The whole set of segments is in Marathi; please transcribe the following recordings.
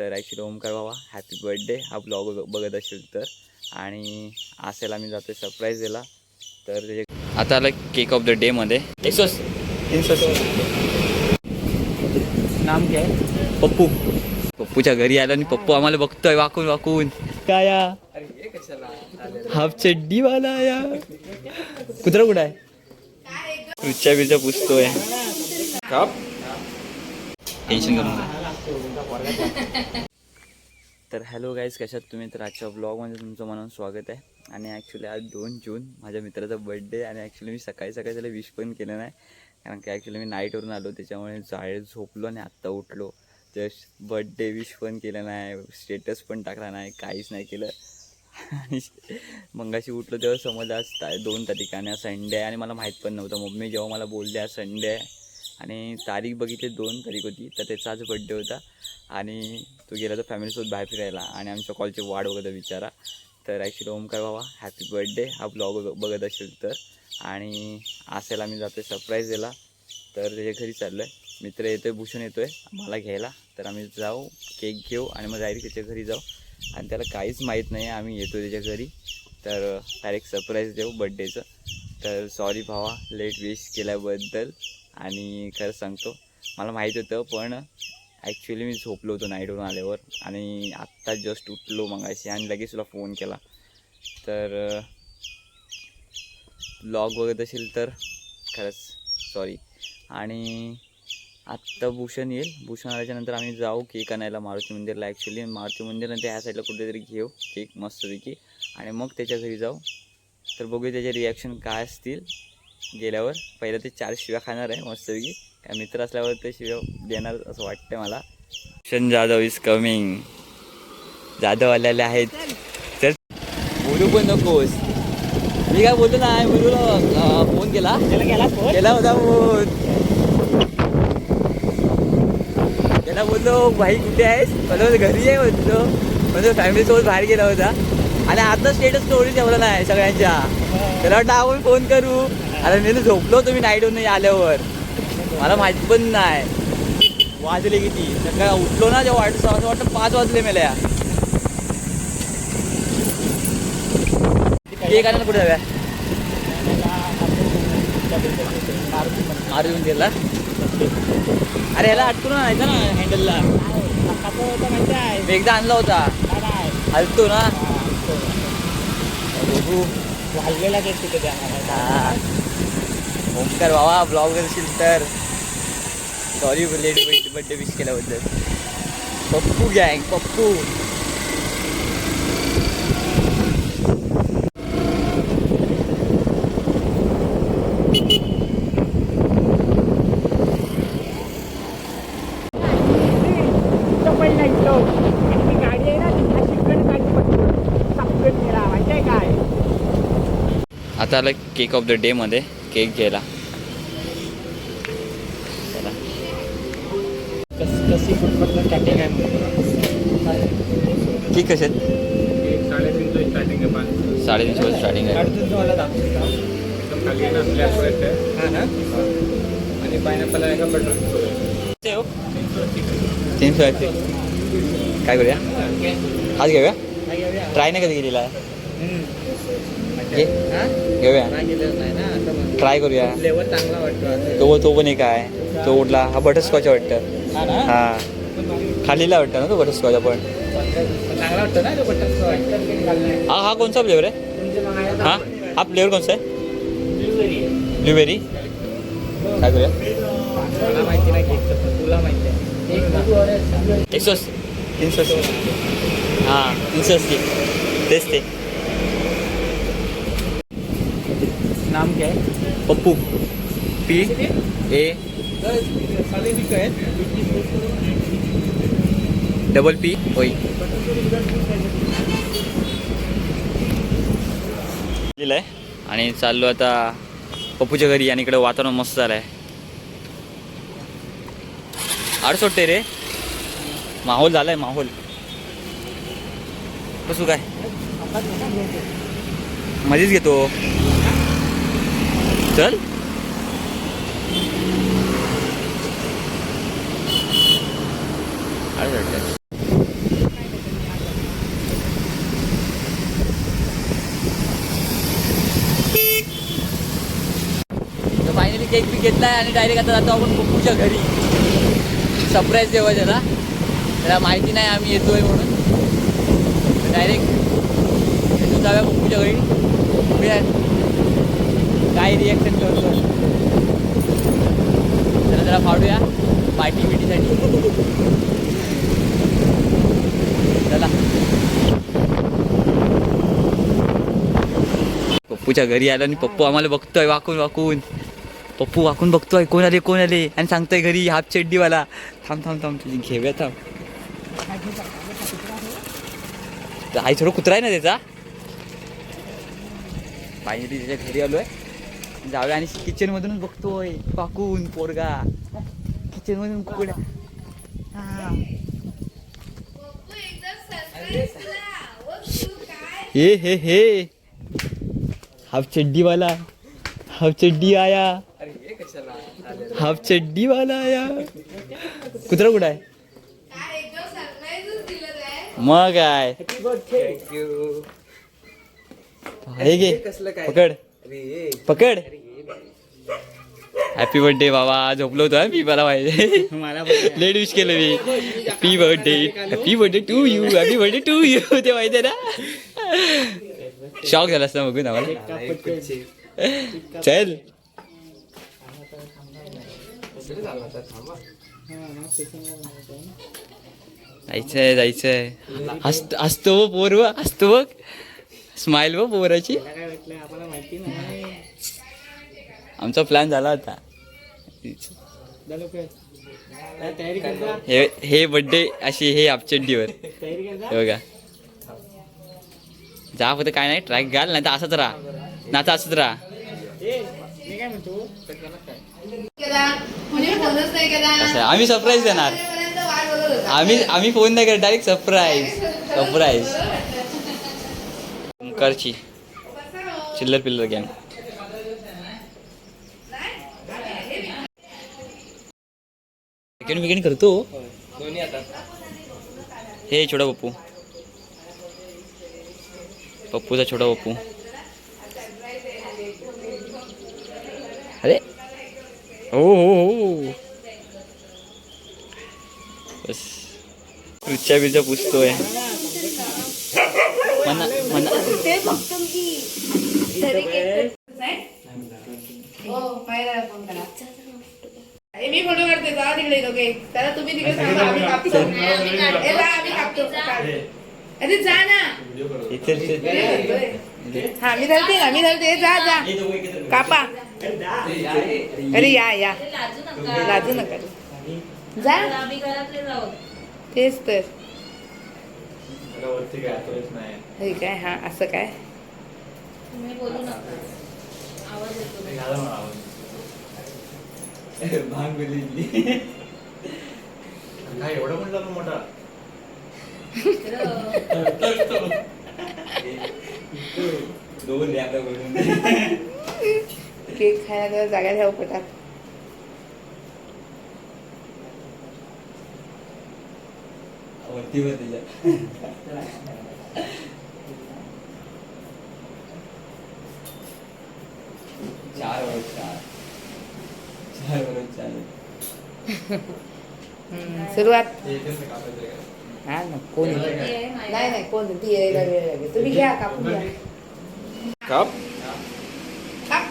तर ॲक्च्युली ओमकार बाबा हॅपी बर्थडे हा ब्लॉग बघत असेल तर. आणि असेल आम्ही जातो सरप्राईज दिला तर त्याचे आता आलं केक ऑफ द डेमध्ये एकसोस नाम काय? पप्पू. पप्पूच्या घरी आला आणि पप्पू आम्हाला बघतोय वाकून वाकून. काय. हाफ चड्डी वाला या कुत्रा कुठं आहे? पुसतोय. टेन्शन करून तर हॅलो गाईज कशात तुम्ही? तर आजच्या ब्लॉगमध्ये तुमचं मनात स्वागत आहे. आणि ॲक्च्युली आज दोन जून माझ्या मित्राचा बड्डे आणि ॲक्च्युली मी सकाळी सकाळी त्याला विश पण केलं नाही. कारण की ॲक्च्युली मी नाईटवरून आलो त्याच्यामुळे जाळे झोपलो आणि आत्ता उठलो. जस्ट बड्डे विश पण केलं नाही स्टेटस पण टाकला नाही काहीच नाही केलं. आणि मंगाशी उठलो तेव्हा समजलं आज दोन तारीख आणि संडे आहे आणि मला माहीत पण नव्हतं. मम्मी जेव्हा मला बोलले आज संडे आहे आणि तारीख बघितली दोन तारीख होती तर त्याचा आज बड्डे होता. आणि तो गेला तर फॅमिलीसोबत बाहेर फिरायला. आणि आमच्या कॉलची वाट वगैरे विचारा तर ॲक्च्युली ओमकार बाबा हॅपी बर्थडे हा ब्लॉग बघत असेल तर. आणि असेल आम्ही जातो सरप्राईज दिला तर त्याच्या घरी चाललो आहे मित्र येतो आहे भूषण येतो आहे मला घ्यायला. तर आम्ही जाऊ केक घेऊ आणि मग डायरेक्ट त्याच्या घरी जाऊ. आणि त्याला काहीच माहीत नाही आम्ही येतो त्याच्या घरी. तर डायरेक्ट सरप्राईज देऊ बड्डेचं तर सॉरी भावा लेट विश केल्याबद्दल. आणि खरं सांगतो मला माहीत होतं पण ॲक्च्युली मी झोपलो होतो नाईटवरून आल्यावर. आणि आत्ता जस्ट उठलो मगाशी आणि लगेच तुला फोन केला. तर ब्लॉग बघत असेल तर खरंच सॉरी आणि आत्ता भूषण येईल. भूषण आल्याच्यानंतर आम्ही जाऊ केक आणायला मारुती मंदिरला ॲक्च्युली मारुती मंदिरनंतर ह्या साईडला कुठेतरी घेऊ केक मस्तपैकी. आणि मग त्याच्या घरी जाऊ. तर बघूया त्याचे रिॲक्शन काय असतील. गेल्यावर पहिलं ते चार शिव्या खाणार आहे मस्तपैकी. काय मित्र असल्यावर ते शिव्या देणार असं वाटतं मला. भूषण जाधव इज कमिंग जाधव आलेले आहेत. तर बोलू पण नकोस. मी काय बोलतो ना बोलूला फोन केला. केला होता फोन. त्याला बोललो भाई कुठे आहेस? बोललो घरी आहे बोलतो म्हणजे फॅमिलीसोबत बाहेर गेला होता. आणि आता स्टेटस स्टोरी ठेवला नाही सगळ्यांच्या. त्याला वाटतं आपण फोन करू. आता मी झोपलो तुम्ही नाईटवर नाही आल्यावर. मला माहीत पण नाही. वाजले किती? सकाळी उठलो ना जेव्हा वाटतं असं वाटतं पाच वाजले मेल्या. केक आणायला कुठे जाव्या मारुती मंदिरला अरे याला अटकून आणायचं ना हँडलला मी एकदा आणला होता. हलतो ना. बघू. घाललेला केक तिथे द्या हा. ओमकार बाबा ब्लॉग करशील तर. सॉरी लेट बड्डे विश केल्याबद्दल. पप्पू गँग पप्पू. आता आलं केक ऑफ द डेमध्ये केक घ्यायला. कशी फुटबॉलला स्टार्टिंग आहे ठीक कसे साडेतीनशे स्टार्टिंग आहे पाच साडेतीनशे स्टार्टिंग आहे खाली आहे. आहे आणि पायनॅपल आहे का बटर तीनशे आहे काय करूया? आज घेऊया? ट्राय नाही कधी केलेला? आहे घेऊया. काय केलेलं नाही ना असं म्हणतो. ट्राय करूया. फ्लेवर चांगला वाटतो असं. तो तो पण एक आहे. तो उठला हा बटरस्कॉच वाटतं. हा ना? हा. खालीला वाटतं ना तो बटरस्कॉच आपण चांगला वाटतो ना तो बटर हा हा कोणता फ्लेवर आहे? हा? हा फ्लेवर कोणता आहे? ब्लूबेरी काय करूया? मला माहिती नाही केक कसं तुला माहिती आहे. एक ना. एक सॉस. तीन सॉस. हां तीन सॉस की. तेच ते. नाम क्या है? Pappu. P A double P होई लिहिलं आहे आणि चाललो आता पप्पूच्या घरी आणि इकडे वातावरण मस्त झालं आहे आड सोडते रे. माहोल झालाय माहोल. कसू काय? मध्येच घेतो. चल फायनली केक बी घेतलाय आणि डायरेक्ट आता जातो आपण पप्पूच्या घरी. सरप्राईज देवा त्याला. त्याला माहिती नाही आम्ही येतोय म्हणून. डायरेक्ट जाऊया पप्पूच्या घरी. काय रिॲक्शन करतो? त्याला जरा फाडूया. पार्टी बिटीसाठी चला. पप्पूच्या घरी आलो आणि पप्पू आम्हाला बघतोय वाकून वाकून. पप्पू वाकून बघतोय कोण आले कोण आले? आणि सांगतोय घरी हाफ चड्डीवाला. थांब थांब थांब तुझी घेऊया थांब. आई थोडं कुत्रा आहे ना त्याचा? फायनली त्याच्या घरी आलोय. जाऊया आणि किचन मधूनच बघतोय. वाकून पोरगा. किचन मधून कुकड्या हा. हे हे हे. हाफ चड्डी वाला हाफ चड्डी आया. हाफ चड्डी वाला आया. कुत्रा कुठं आहे? मग काय? हे घे. पकड. पकड. हॅपी बर्थडे बाबा. झोपलो होतो मी मला पाहिजे मला लेट विश केलं मी. Happy birthday happy birthday to you happy birthday to you ते माहिती आहे ना? शॉक झाला असता बघून आम्हाला. चल. जायचंय जायचंय. हसत हसतो पोर बघ, हसतो बघ. स्माइल बघ पोराची. नाही. आमचा प्लॅन झाला होता तयारी हे हे बर्थडे अशी हे अपचड्डीवर तयारी हे बघा. जा फक्त काय नाही ट्रॅक घाल नाही तर असंच राहा. नाचा असंच राहा. आहे? आम्ही सरप्राईज देणार. आम्ही आम्ही फोन नाही करत डायरेक्ट सरप्राईज सरप्राईज ओंकारची. चिल्लर पिल्लर गॅंग सेकंड बिकंड करतो. हे छोटा पप्पू. पप्पूचा छोटा पप्पू. अरे. हो हो हो. बस. रुच्या बिरच्या पुसतोय. म्हणा म्हणा हो, पाहिला फोन करा. ए, मी फोटो काढते जा तिकडे दोघे त्याला तुम्ही तिकडे थांबा आम्ही कापतो ए, जा, आम्ही कापतो काढ. अरे जा ना इथे हा मी धरते ना मी धरते जा जा कापा अरे या या लाजू नका जा तेच तर हे काय हा असं काय काय एवढं पण झालं मोठा. दोन द्या आता बोलून. केक खायला जागा ठेवा पोटात. वरती वर त्याच्या. चार वर चार चार वर चार हम्म, सुरुवात हे इथेच नाही कापायचं का? हा ना कोण नाही नाही कोण ती यायला वेळ लागेल तुम्ही घ्या कापून घ्या कप काप.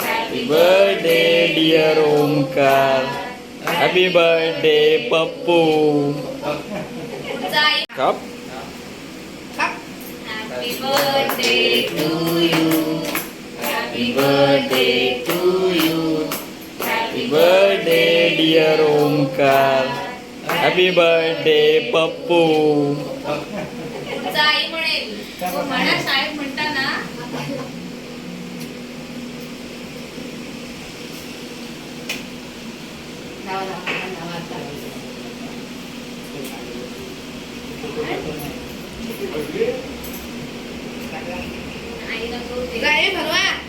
Happy birthday dear Omkar happy birthday Pappu cup काप. Happy birthday dear Omkar happy birthday Pappu आई म्हणेल तो म्हणा. शाळेत म्हणताना लावा, लावा, लावा, लावा.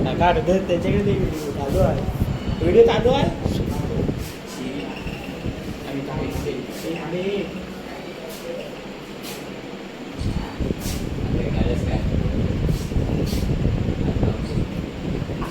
सिरीज काका त्याच्याकडे ते व्हिडिओ चालू आहे व्हिडिओ चालू आहे ते आले.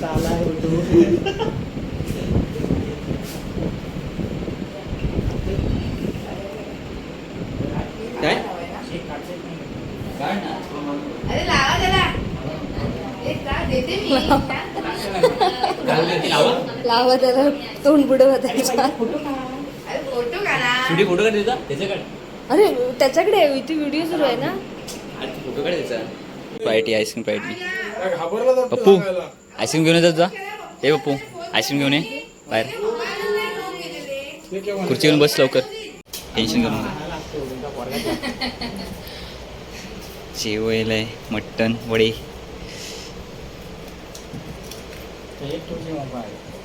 चाला आहे व्हिडिओ. काय एक काढते नाही. अरे लावा त्याला ए, जा, देते मी. लावा. त्याला. तोंड पुढे अरे फोटो काढा. स्टुडिओ फोटो काढ. त्याचा त्याचा काढ. अरे त्याच्याकडे इथे व्हिडिओ सुरू आहे ना? फोटो काढ त्याचा. Sprite ice cream Sprite Pappu ice cream घेऊन येतात जा हे पप्पू आईस्क्रीम घेऊन ये. बाहेर. खुर्ची घेऊन बस लवकर. टेन्शन पोरगा. जेवायला आहे. मटण वडे. ते एक तुझी मोबाईल